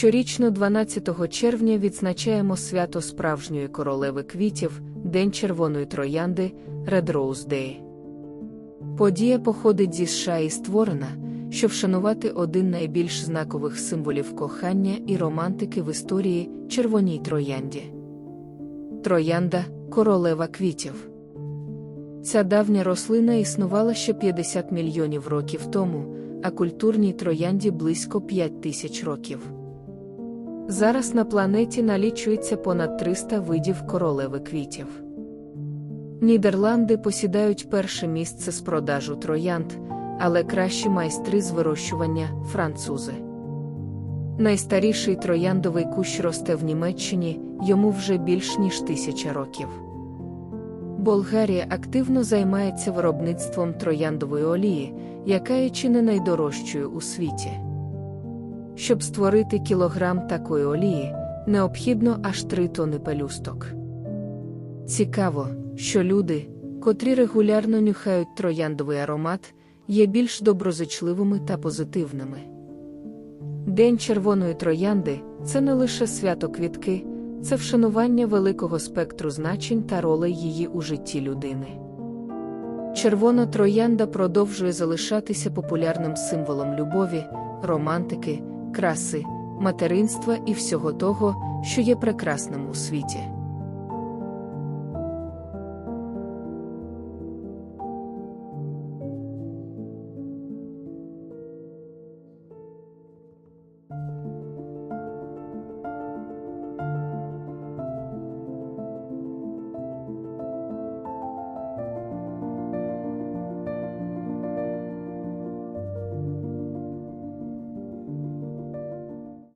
Щорічно 12 червня відзначаємо свято справжньої королеви квітів, День червоної троянди Red Rose Day. Подія походить зі США і створена, щоб вшанувати один найбільш знакових символів кохання і романтики в історії червоній троянді. Троянда королева квітів. Ця давня рослина існувала ще 50 мільйонів років тому, а культурній троянді близько 5 тисяч років. Зараз на планеті налічується понад 300 видів королеви квітів. Нідерланди посідають перше місце з продажу троянд, але кращі майстри з вирощування французи. Найстаріший трояндовий кущ росте в Німеччині, йому вже більш ніж тисяча років. Болгарія активно займається виробництвом трояндової олії, яка є чи не найдорожчою у світі. Щоб створити кілограм такої олії, необхідно аж 3 тони пелюсток. Цікаво, що люди, котрі регулярно нюхають трояндовий аромат, є більш доброзичливими та позитивними. День червоної троянди це не лише свято квітки, це вшанування великого спектру значень та ролей її у житті людини. Червона троянда продовжує залишатися популярним символом любові, романтики, краси, материнства і всього того, що є прекрасним у світі.